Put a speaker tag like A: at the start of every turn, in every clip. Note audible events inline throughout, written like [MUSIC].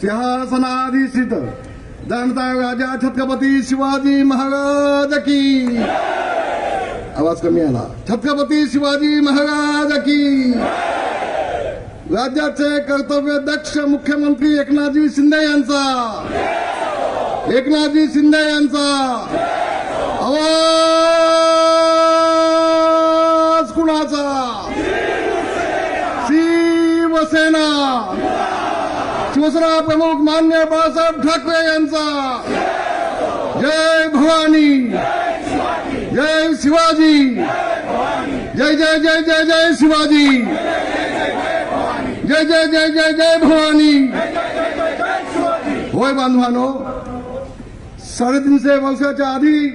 A: सिंहासनाधीशित जनता राजा छत्रपती शिवाजी महाराज की. आवाज कमी आला. छत्रपती शिवाजी महाराज की. राज्याचे कर्तव्य दक्ष मुख्यमंत्री एकनाथजी शिंदे यांचा. एकनाथजी शिंदे यांचा. आवाज कुणाचा? शिवसेना. शिवसेना प्रमुख मान्य बाळासाहेब ठाकरे यांचा. जय भवानी. जय शिवाजी. जय जय जय जय जय शिवाजी. जय जय जय जय जय भवानी. होय बांधवानो साडेतीनशे वर्षाच्या आधी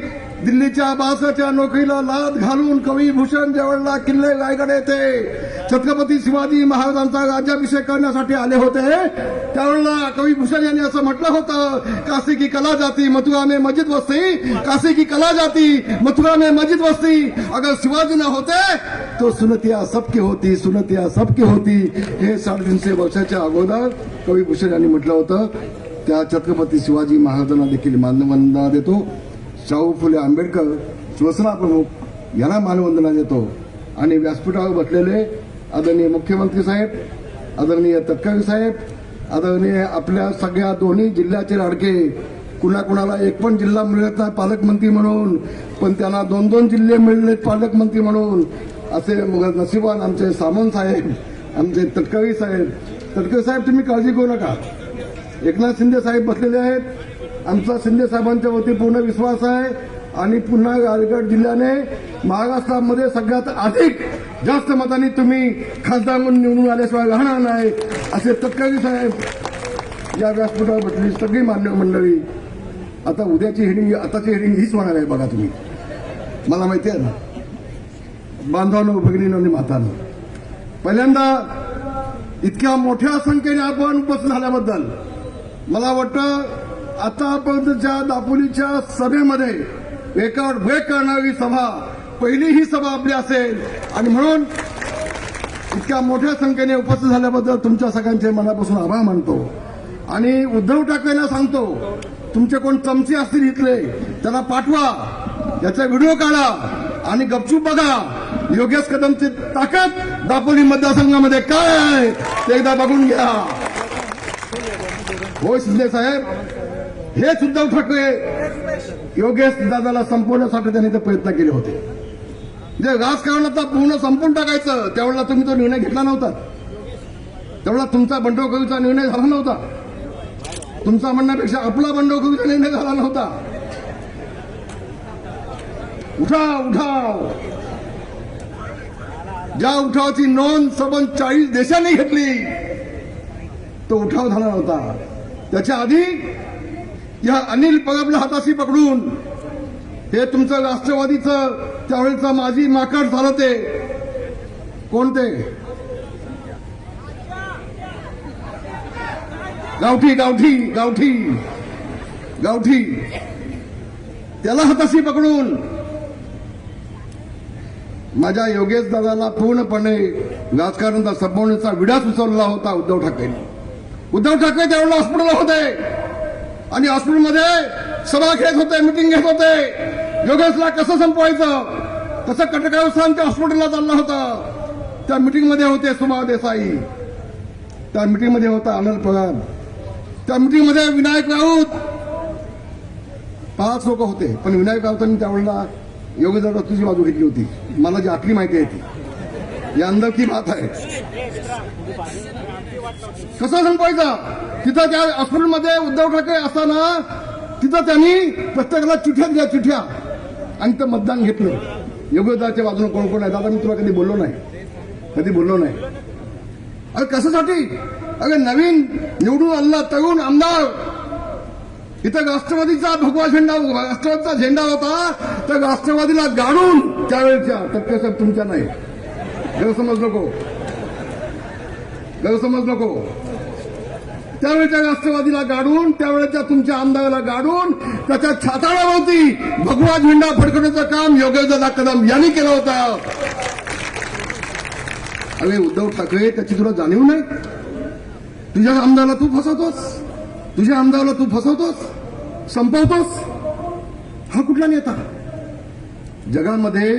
A: दिल्लीच्या बासाच्या नोकरीला लाद घालून कवी भूषण जवळला किल्ले रायगड येथे. छत्रपती शिवाजी महाराजांचा राज्याभिषेक करण्यासाठी आले होते. त्यावेळेला कवी भूषण यांनी असं म्हटलं होतं काशी की कला जाती मथुरा में मस्जिद वस्ती. काशी की कला जाती मथुरा में मस्जिद वस्ती. अगर शिवाजी न होते तो सुनतिया सबकी होती सुनतिया सबकी होती. हे साडेतीनशे वर्षाच्या अगोदर कवी भूषण यांनी म्हटलं होतं. त्या छत्रपती शिवाजी महाराजांना देखील मानवंदना देतो. शाहू फुले आंबेडकर शिवसेना प्रमुख यांना मानवंदना देतो. आणि व्यासपीठावर बसलेले आदरणीय मुख्यमंत्री साहेब आदरणीय तटकरी साहेब आदरणीय आपल्या सगळ्या दोन्ही जिल्ह्याचे लाडके कुणाकुणाला एक पण जिल्हा मिळत नाही पालकमंत्री म्हणून पण त्यांना दोन दोन जिल्हे मिळले पालकमंत्री म्हणून असे मग नशिबान आमचे सामंत साहेब आमचे तटकरी साहेब. तटकरी साहेब तुम्ही काळजी करू नका. एकनाथ शिंदे साहेब बसलेले आहेत. आमचा शिंदे साहेबांच्या वती पूर्ण विश्वास आहे आणि पुन्हा रायगड जिल्ह्याने महाराष्ट्रामध्ये सगळ्यात अधिक जास्त मतांनी तुम्ही खासदार म्हणून निवडून आल्याशिवाय राहणार नाही असे तत्काळी साहेब या व्यासपीठावर बसली सगळी मान्य मंडळी. आता उद्याची हेडिंग आताची हेडिंग हीच होणार आहे बघा तुम्ही. मला माहिती आहे ना बांधवानं भगिनीनं आणि मातानं. पहिल्यांदा इतक्या मोठ्या संख्येने आपण उपस्थित झाल्याबद्दल मला वाटतं आतापर्यंतच्या दापोलीच्या सभेमध्ये रेकॉर्ड ब्रेक करणारी सभा पहिली ही सभा आपली असेल आणि म्हणून इतक्या मोठ्या संख्येने उपस्थित झाल्याबद्दल तुमच्या सगळ्यांचे मनापासून आभार मानतो. आणि उद्धव ठाकरेंना सांगतो तुमचे कोण चमचे असतील इथले त्यांना पाठवा याचा व्हिडिओ काढा आणि गपचूप बघा योगेश कदमची ताकद दापोली मतदारसंघामध्ये काय आहे ते एकदा बघून घ्या. होय शिंदे साहेब. हेच उद्धव ठाकरे योगेश दादाला संपवण्यासाठी त्यांनी ते प्रयत्न केले होते. जे राजकारणाचा पूर्ण संपून टाकायचं त्यावेळेला तुम्ही तो निर्णय घेतला नव्हता. त्यावेळेला तुमचा बंडखोरीचा निर्णय झाला नव्हता. तुमचा म्हणण्यापेक्षा आपला बंडखोरीचा निर्णय झाला नव्हता. उठाव उठाव. ज्या उठावाची नोंद सबंध चाळीस देशांनी घेतली तो उठाव झाला नव्हता. त्याच्या आधी या अनिल परबला हाताशी पकडून हे तुमचं राष्ट्रवादीचं त्यावेळेचं माजी माकड झालं ते. कोणते? गावठी गावठी गावठी गावठी. त्याला हाताशी पकडून. माझ्या योगेश दादाला पूर्णपणे राजकारणाचा संपवण्याचा विडा सुचवला होता उद्धव ठाकरेंनी उद्धव ठाकरे त्यावेळेला हॉस्पिटलला होते. आणि हॉस्पिटलमध्ये सभा घेत होते मिटिंग घेत होते. योगेशला कसं संपवायचं? कसं कटकावस्थान त्या हॉस्पिटलला चाललं होतं. त्या मिटिंगमध्ये होते सुमा देसाई. त्या मिटिंगमध्ये होता अनिल पवार त्या मिटिंगमध्ये विनायक राऊत. पाच लोक होते पण विनायक राऊतांनी त्यावेळेला योगेश दादा तुझी बाजू घेतली होती. मला जी आखरी माहिती आहे ती. या अंदर की बात आहे. कसं संपवायचं? तिथं त्या हॉस्पिटलमध्ये उद्धव ठाकरे असताना तिथं त्यांनी प्रत्येकाला चिठ्या दिल्या चिठ्या आणि ते मतदान घेतलं. योग्यताच्या बाजूने कोण कोण आहे दादा मी तुला कधी बोललो नाही. कधी बोललो नाही. अरे कशासाठी? अरे नवीन निवडून आणला तरुण आमदार. इथं राष्ट्रवादीचा भगवा झेंडा राष्ट्रवादीचा झेंडा होता. तर राष्ट्रवादीला गाडून त्यावेळेच्या टक्के साहेब तुमच्या नाही. गैरसमज नको गैरसमज नको. त्यावेळेच्या राष्ट्रवादीला गाडून त्यावेळेच्या तुमच्या आमदाराला गाडून त्याच्या छाताळावरती भगवा झेंडा फडकवण्याचं काम योगेशदादा कदम यांनी केलं होतं. अरे उद्धव ठाकरे त्याची तुला जाणीव नाही? तुझ्या आमदाराला तू फसवतोस? तुझ्या आमदाराला तू फसवतोस? संपवतोस? हा कुठला नेता? जगामध्ये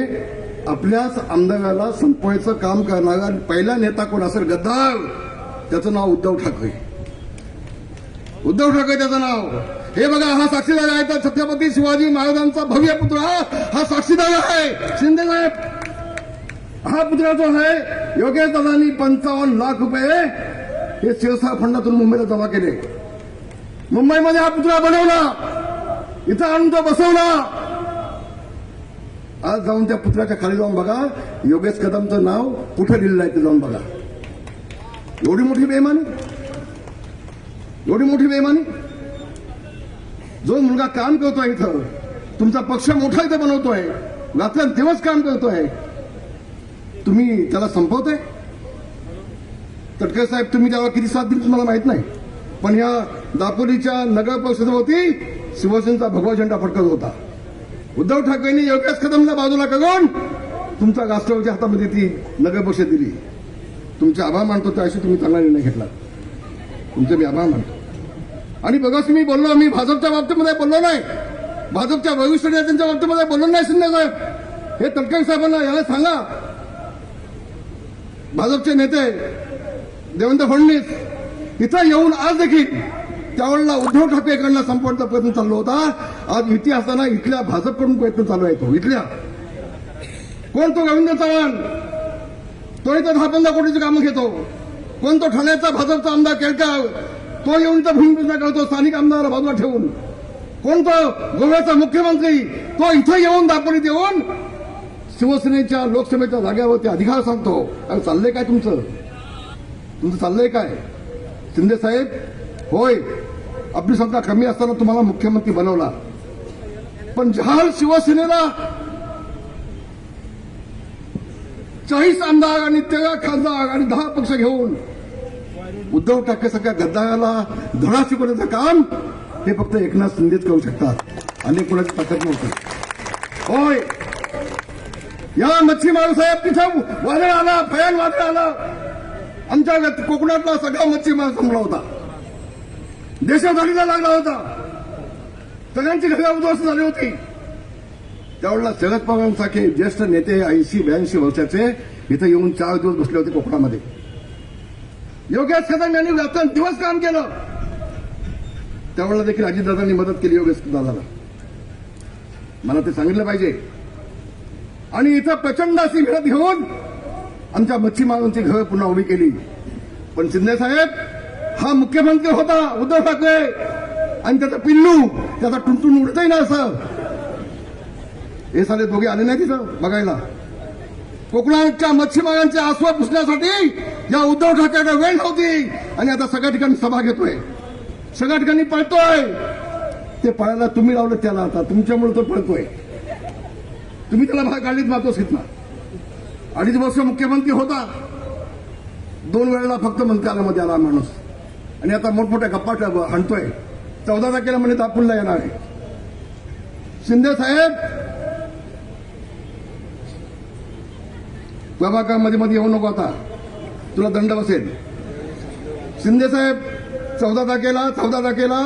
A: आपल्याच आमदाराला संपवायचं काम करणारा पहिला नेता कोण असेल? गद्दार. त्याचं नाव उद्धव ठाकरे. उद्धव ठाकरे त्याचं नाव. हे बघा हा साक्षीदार आहे तर छत्रपती शिवाजी महाराजांचा भव्य पुत्र. हा साक्षीदार आहे. शिंदे साहेब. हा पुत्र जो आहे योगेश दादांनी पंचावन्न लाख रुपये हे शिवसेना फंडातून मुंबईला जमा केले. मुंबईमध्ये हा पुतळा बनवला. इथं आणून तो बसवला. आज जाऊन त्या पुतळ्याच्या खाली जाऊन बघा. योगेश कदमचं नाव कुठं लिहिलं आहे ते जाऊन बघा. एवढी मोठी बेमानी एवढी मोठी बेमानी जो मुलगा काम करतोय इथं तुमचा पक्ष मोठा इथं बनवतोय रात्र दिवस काम करतोय. तुम्ही त्याला संपवताय? तटकरे साहेब तुम्ही त्याला किती साथ दिली तुम्हाला माहीत नाही. पण या दापोलीच्या नगर परिषदेवरती शिवसेनेचा भगवा झेंडा फडकत होता. उद्धव ठाकरेंनी योगेश कदमला बाजूला करून तुमचा राष्ट्रवादीच्या हातामध्ये ती नगर परिषद दिली. तुमचे आभार मानतो त्याशी तुम्ही चांगला निर्णय घेतला. तुमचे मी आभार मानतो. आणि बघाच मी बोललो मी भाजपच्या बाबतीमध्ये बोललो नाही. भाजपच्या वरिष्ठ नेत्यांच्या बाबतीमध्ये बोललो नाही शिंदे साहेब. हे तटकरे साहेबांना याला सांगा. भाजपचे नेते देवेंद्र फडणवीस इथं येऊन आज देखील त्यावेळेला उद्धव ठाकरेकडनं संपवण्याचा प्रयत्न चालू होता. आज इथे असताना इथल्या भाजपकडून प्रयत्न चालू आहे तो इथल्या. कोण तो रवींद्र चव्हाण? तो इथं दहा पंधरा कोटीची कामं घेतो. कोण तो ठाण्याचा भाजपचा आमदार केळकर? तो येऊन इथं भूमिपूजन करतो स्थानिक आमदाराला बाजूला ठेवून. कोण तो गोव्याचा मुख्यमंत्री? तो इथं येऊन दापोलीत येऊन शिवसेनेच्या लोकसभेच्या जाग्यावरती अधिकार सांगतो. अरे चाललंय काय तुमचं? तुमचं चाललंय काय? शिंदे साहेब होय. आपली सत्ता कमी असताना तुम्हाला मुख्यमंत्री बनवला. पण जहाल शिवसेनेला चाळीस आमदार आणि तेरा खासदार आणि दहा पक्ष घेऊन उद्धव ठाकरे सगळ्या गद्दाराला धडा शिकवण्याचं काम हे फक्त एकनाथ शिंदेच करू शकतात. आणि कोणाची ताकद नव्हती. होय. या मच्छीमार साहेब तिथं वादळ आला फयान वादळ आलं. आमच्या कोकणातला सगळा मच्छीमार संपला होता. देशवालीला लागला होता. सगळ्यांची घरे उद्ध्वस्त झाली होती. त्यावेळेला शरद पवारांसारखे ज्येष्ठ नेते ऐंशी ब्याऐंशी वर्षाचे इथं येऊन चार दिवस बसले होते कोकणामध्ये. योगेश कदम यांनी रात्र दिवस काम केलं. त्यावेळेला देखील अजितदादांनी मदत केली योगेश दादाला. मला ते सांगितलं पाहिजे. आणि इथं प्रचंड अशी मेहनत घेऊन आमच्या मच्छीमारांची घरं पुन्हा उभी केली. पण शिंदे साहेब हा मुख्यमंत्री होता उद्धव ठाकरे. आणि त्याचा पिल्लू त्याचा टुनटुन उडतही ना असं. हे सारे दोघे आले नाही तिथं बघायला. कोकणाच्या मच्छीमारांचे आसवा पुसण्यासाठी या उद्धव ठाकरेकडे वेळ नव्हती. आणि आता सगळ्या ठिकाणी सभा घेतोय. सगळ्या ठिकाणी पळतोय. ते पळायला तुम्ही लावलं त्याला आता. तुमच्यामुळे तो पळतोय. तुम्ही त्याला भाग गाडीत मातोस घेतला अडीच वर्ष मुख्यमंत्री होता. दोन वेळेला फक्त मंत्रालयामध्ये आला माणूस. आणि आता मोठमोठ्या गप्पा आणतोय. चौदा तारखेला म्हणे दापूरला येणार आहे. शिंदे साहेब! प्रभाकरमध्ये मध्ये येऊ नको आता. तुला दंड बसेल. शिंदे साहेब चौदा तारखेला चौदा तारखेला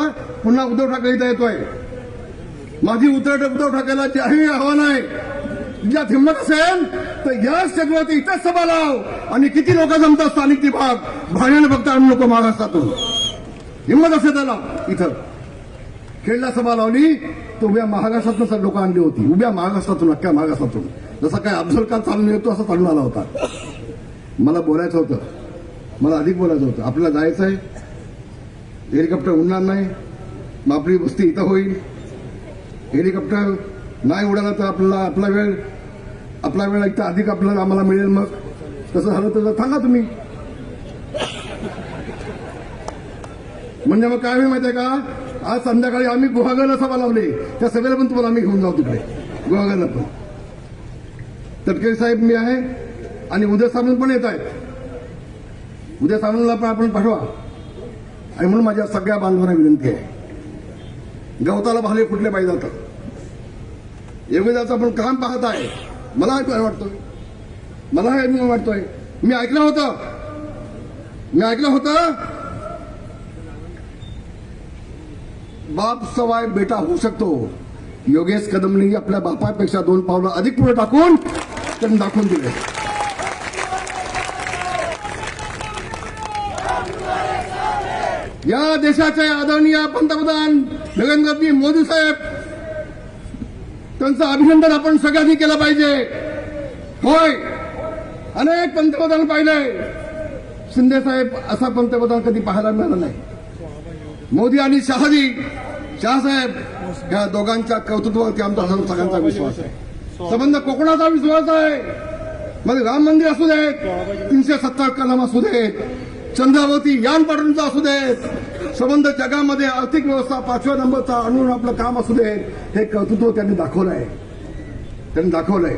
A: पुन्हा उद्धव ठाकरे इथं येतोय. माझी उतर उद्धव ठाकरेला जाहीर आव्हान आहे ज्यात हिंमत असेल तर या स्टेजवरती इथंच सभा लाव. आणि किती लोक जमतात स्थानिक ती भाग भाड्यानं फक्त आणून नको महाराष्ट्रातून हिंमत असेल त्याला. इथं. खेळला सभा लावली तर उभ्या महाराष्ट्रातून लोक आणली होती. उभ्या महाराष्ट्रातून अख्ख्या महाराष्ट्रातून जसा काय अफजल खान चालून येतो असा चालून आला होता. मला बोलायचं होतं. मला अधिक बोलायचं होतं. आपल्याला जायचं आहे. हेलिकॉप्टर उडणार नाही. मग आपली वस्ती इथं होईल. हेलिकॉप्टर नाही उडाला तर आपल्याला आपला वेळ आपला वेळ इथं अधिक आपल्याला आम्हाला मिळेल मग. तसं झालं तर थांबा तुम्ही. म्हणजे मग काय होईल माहितीये का? आज संध्याकाळी आम्ही गुहागरला सभा लावली. त्या सभेला पण तुम्हाला आम्ही घेऊन जाऊ तिकडे. गुहागरला पण. तटकरी साहेब मी आहे आणि उद्या सामंत पण येत आहेत. उद्या सामंतला पण आपण पाठवा. आणि म्हणून माझ्या सगळ्या बांधवांना विनंती आहे. गवताला भाले कुठले पाहिजे जातात योगदाचं आपण काम पाहत आहे. मला काय वाटतोय? मला वाटतोय? मी ऐकलं होतं. मी ऐकलं होतं. बाप सवाय बेटा होऊ शकतो. योगेश कदमनी आपल्या बापापेक्षा दोन पावलं अधिक पुढे टाकून त्यांनी दाखवून दिले. या देशाचे आदरणीय पंतप्रधान नरेंद्रजी मोदी साहेब त्यांचं अभिनंदन आपण सगळ्यांनी केलं पाहिजे. होय अनेक पंतप्रधान पाहिले. शिंदे साहेब असा पंतप्रधान कधी पाहायला मिळाला नाही. मोदी आणि शहाजी शहासाहेब या दोघांच्या कर्तृत्वावरती आमचा सर्व सगळ्यांचा विश्वास आहे. संबंध कोकणाचा विश्वास आहे. मग राम मंदिर असू देत तीनशे सत्तर कलम असू देत चंद्रावती यान पाठवण्याचा असू देत संबंध जगामध्ये आर्थिक व्यवस्था पाचव्या नंबरचा आणून आपलं काम असू देत हे कर्तृत्व त्यांनी दाखवलं आहे त्यांनी दाखवलंय.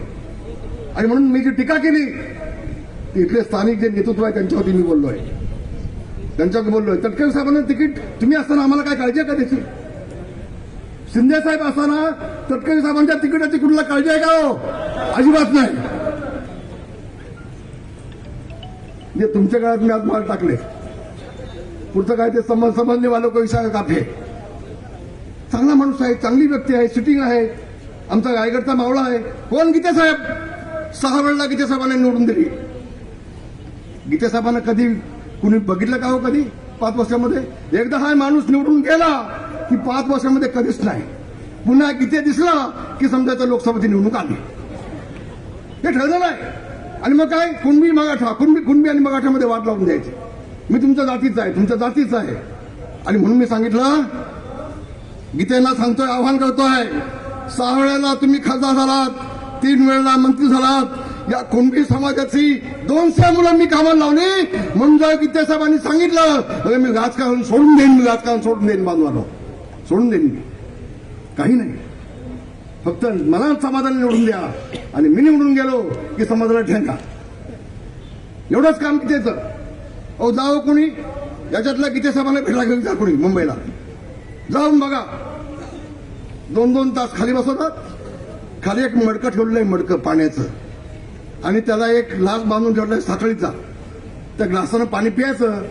A: आणि म्हणून मी जी टीका केली ती इथले स्थानिक जे नेतृत्व आहे त्यांच्यावरती मी बोललो आहे त्यांच्यावर बोललोय. तटकरे साहेबांना तिकीट तुम्ही असताना आम्हाला काय काळजी आहे का त्याची? शिंदे साहेब असताना तटकरे साहेबांच्या तिकिटाची कुठला काळजी आहे का हो? अजिबात नाही. जे तुमच्या काळात मी आज माल टाकले. पुढचं काय ते संबंध संबंधी वालो को विशाखा काफे चांगला माणूस आहे चांगली व्यक्ती आहे सिटिंग आहे. आमचा रायगडचा मावळा आहे. कोण गीते साहेब? सहा वेळेला गीते साहेबांना निवडून दिली. गीते साहेबांना कधी कुणी बघितलं का हो कधी? पाच वर्षामध्ये? एकदा हा माणूस निवडून गेला की पाच वर्षामध्ये कधीच नाही. पुन्हा गीते दिसला की समजायचं लोकसभेची निवडणूक आली. हे ठरलेलं आहे. आणि मग काय? कुणबी मगाठा कुणबी कुणबी आणि मगाठामध्ये वाट लावून द्यायची. मी तुमच्या जातीचा आहे तुमच्या जातीचा आहे. आणि म्हणून मी सांगितलं गीतेला सांगतोय आव्हान करतोय सहा वेळेला तुम्ही खासदार झालात तीन वेळेला मंत्री झालात या कुणबी समाजाची दोनशे मुलं मी कामाला लावली. म्हणून जर गीते साहेबांनी सांगितलं मी राजकारण सोडून देईन मी राजकारण सोडून देईन बांधवाला सोडून देईन. मी काही नाही. फक्त मला समाधान निवडून द्या. आणि मी निवडून गेलो की समाजाला ठेंका. एवढंच काम गीतेचं अहो जाओ कोणी? याच्यातल्या गीते साहेबांना भेटला घेऊन जा कोणी मुंबईला. जाऊन बघा. दोन दोन तास खाली बसवतात. खाली एक मडकं ठेवलेलं आहे मडकं पाण्याचं. आणि त्याला एक ग्लास बांधून ठेवला साखळीचा त्या ग्लासानं पाणी प्यायचं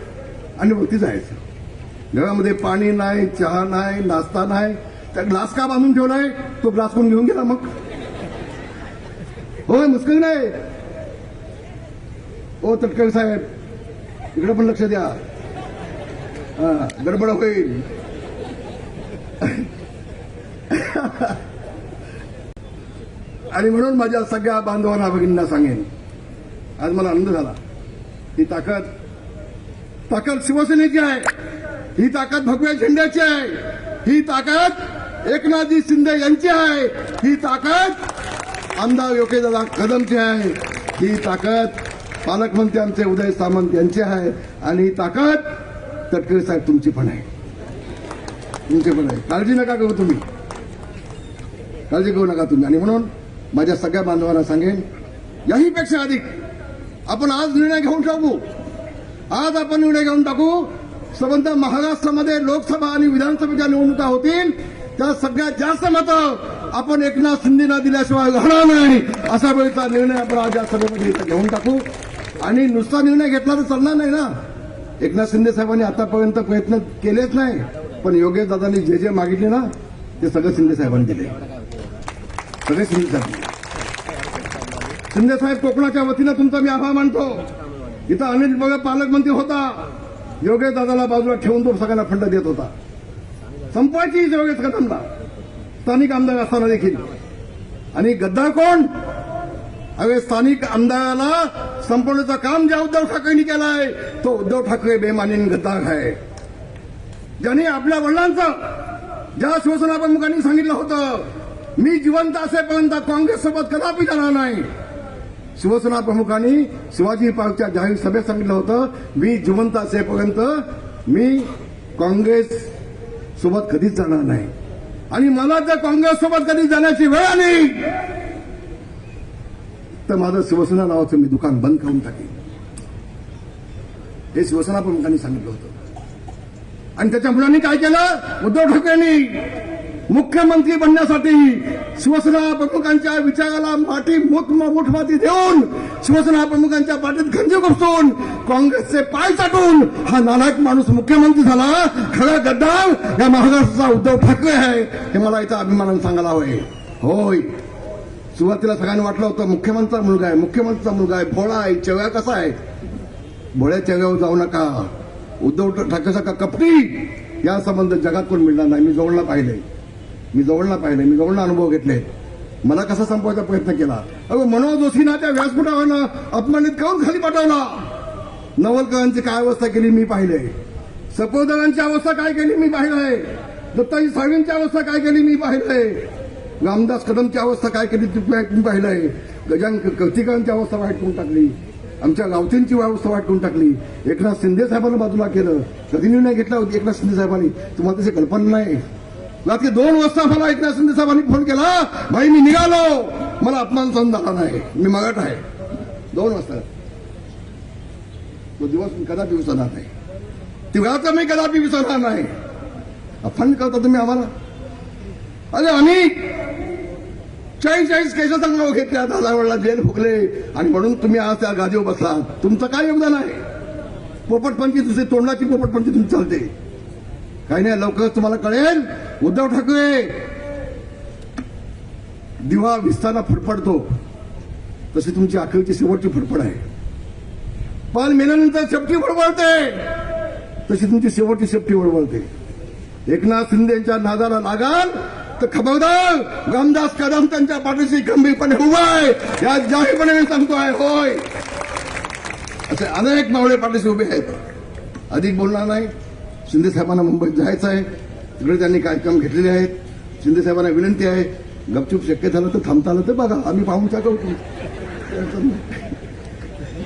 A: आणि वरती जायचं. घरामध्ये पाणी नाही चहा नाही नाश्ता नाही. त्या ग्लास का बांधून ठेवलाय? तो ग्लास कोण घेऊन गेला मग? होय मुस्किल नाही ओ हो, तटकरे साहेब. इकडे पण लक्ष द्या. हा, गडबड होईल. [LAUGHS] आणि म्हणून माझ्या सगळ्या बांधवांना भगिनींना सांगेन. आज मला आनंद झाला. ही ताकद ताकद शिवसेनेची आहे. ही ताकद भगव्या झेंड्याची आहे. ही ताकद एकनाथजी शिंदे यांची आहे. ही ताकद आमदार योगेदा कदमची आहे. ही ताकद पालकमंत्री आमचे उदय सामंत यांची आहे. आणि ही ताकद तटकरे साहेब तुमची पण आहे. तुमची पण आहे. काळजी नका करू तुम्ही. काळजी करू नका तुम्ही. आणि म्हणून माझ्या सगळ्या बांधवांना सांगेन याहीपेक्षा अधिक आपण आज निर्णय घेऊन टाकू. आज आपण निर्णय घेऊन टाकू संबंध महाराष्ट्रामध्ये लोकसभा आणि विधानसभेच्या निवडणुका होतील. त्या सगळ्यात जास्त मतं आपण एकनाथ शिंदेना दिल्याशिवाय राहणार नाही अशा वेळेचा निर्णय आपण आज या सभेमध्ये इथं घेऊन टाकू. आणि नुसता निर्णय घेतला तर चालणार नाही ना. एकनाथ शिंदे साहेबांनी आतापर्यंत प्रयत्न केलेच नाही पण योगेश दादांनी जे जे मागितले ना ते सगळं शिंदे साहेबांनी दिले. सगळे शिंदे साहेब शिंदे साहेब कोकणाच्या वतीनं तुमचा मी आभार मानतो. इथं अनिल बघा पालकमंत्री होता. योगेश दादाला बाजूला ठेवून तो सगळ्यांना फंड देत होता. संपायची योगेश कदमला स्थानिक आमदार असताना देखील. आणि गद्दार कोण? अरे स्थानिक आमदाराला संपवण्याचं काम ज्या उद्धव ठाकरेंनी केलंय तो उद्धव ठाकरे बेमानीन गद्दार आहे. ज्यांनी आपल्या वडिलांचं ज्या शिवसेना प्रमुखांनी सांगितलं होतं मी जिवंत असेपर्यंत काँग्रेससोबत कदापि जाणार नाही. शिवसेना प्रमुखांनी शिवाजी पार्कच्या जाहीर सभेत सांगितलं होतं मी जिवंत असेपर्यंत मी काँग्रेस सोबत कधीच जाणार नाही. आणि मला जर काँग्रेस सोबत कधी जाण्याची वेळ आली तर माझं शिवसेना नावाचं मी दुकान बंद करून टाकेन. हे शिवसेना प्रमुखांनी सांगितलं होतं. आणि त्याच्या मुलांनी काय केलं? उद्धव ठाकरेंनी मुख्यमंत्री बनण्यासाठी शिवसेना प्रमुखांच्या विचाराला माठी मोठ माती देऊन शिवसेना प्रमुखांच्या पाठीत गंजी घुसून काँग्रेसचे पाय चाटून हा नालायक माणूस मुख्यमंत्री झाला. खरा गद्दार या महाराष्ट्राचा उद्धव ठाकरे आहे हे मला इथं अभिमानानं सांगायला हवंय. होय. सुरुवातीला सगळ्यांनी वाटलं होतं मुख्यमंत्रीचा मुलगा आहे मुख्यमंत्रीचा मुलगा आहे. भोळा आहे चव्या कसा आहे? भोळ्या चव्यावर जाऊ नका. उद्धव ठाकरेसारखा कपटी या संबंध जगात कोण मिळणार नाही. मी जवळला पाहिलंय. मी जवळला पाहिलं मी जवळला अनुभव घेतले. मला कसा संपवायचा प्रयत्न केला? अगं मनोज जोशीना त्या व्यासपीठावर अपमानित काऊन खाली पाठवला? नवलकरांची काय अवस्था केली मी पाहिले. सपोदरांची अवस्था काय केली मी पाहिलंय दत्ताजी साळवींची अवस्था काय केली मी पाहिलंय रामदास कदमची अवस्था काय केली ती मी पाहिलंय गजान कर्तिकांची अवस्था वाईट करून टाकली. आमच्या गावतींची अवस्था वाईट करून टाकली. एकनाथ शिंदे साहेबांना बाजूला केलं. कधी निर्णय घेतला होता एकनाथ शिंदे साहेबांनी? तुम्हाला त्याची कल्पना नाही. रात्री दोन वाजता मला एकनाथ शिंदे साहेबांनी फोन केला भाई मी निघालो. मला अपमान सहन झाला नाही. मी मगाट आहे. दोन वाजता. तो दिवस मी कदापि विसरणार नाही. तेव्हाचा मी कदापि विसरणार नाही. अपमान करता तुम्ही आम्हाला? अरे आम्ही चाळीस चाळीस केसाचा नाव घेतल्या दादा वेळेला जेल फुकले. आणि म्हणून तुम्ही आज त्या गादीवर बसला. तुमचं काय योगदान आहे? पोपटपंची दुसरी तोंडाची पोपटपंची तुमची चालते काही नाही लवकरच तुम्हाला कळेल. उद्धव ठाकरे! दिवा विस्ताना फडफडतो. तशी तुमची अखेरची शेवटची फडफड आहे. पाल मेल्यानंतर शेपटी फडफडते. तशी तुमची शेवटची शेपटी वळवळते एकनाथ शिंदे यांच्या नादाला लागाल तर खबरदार रामदास कदम त्यांच्या पाठीशी गंभीरपणे उभा आहे. या जाहीरपणे मी सांगतोय होय. असे अनेक मावळे पाठीशी उभे आहेत. अधिक बोलणार नाही. शिंदे साहेबांना मुंबईत जायचं आहे. तिकडे त्यांनी कार्यक्रम घेतलेले आहेत. शिंदे साहेबांना विनंती आहे गपचूप शक्य झालं तर थांबता आलं तर बघा आम्ही पाहून टाकू अडचण नाही.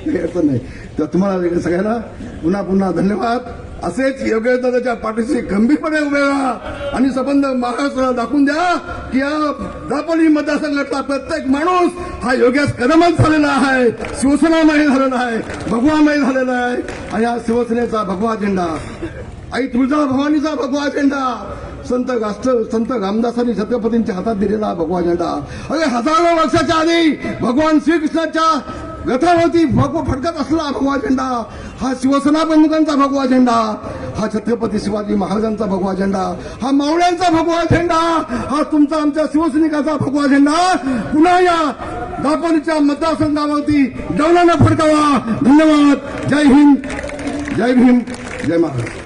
A: काही अडचण नाही. तर तुम्हाला सगळ्यांना पुन्हा पुन्हा धन्यवाद. असेच योग्य पाठीशी गंभीरपणे उभे राहा आणि संबंध महाराष्ट्राला दाखवून द्या की या दापोली मतदारसंघातला प्रत्येक माणूस हा योगेश कदमच झालेला आहे. शिवसेनामय झालेला आहे. भगवामय झालेला आहे. आणि हा शिवसेनेचा भगवा झेंडा. आई तुळजा भवानीचा भगवा झेंडा. संत गास्त संत रामदासांनी छत्रपतींच्या हातात दिलेला भगवा झेंडा. अरे हजारो वर्षाच्या आधी भगवान श्रीकृष्णाच्या रथावरती भगवा फडकत असला भगवा झेंडा. हा शिवसेना प्रमुखांचा भगवा झेंडा. हा छत्रपती शिवाजी महाराजांचा भगवा झेंडा. हा मावळ्यांचा भगवा झेंडा. हा तुमचा आमच्या शिवसैनिकाचा भगवा झेंडा. पुन्हा या दापोलीच्या मतदारसंघावरती डवलानं फडकावा. धन्यवाद. जय हिंद. जय भीम. जय महाराज.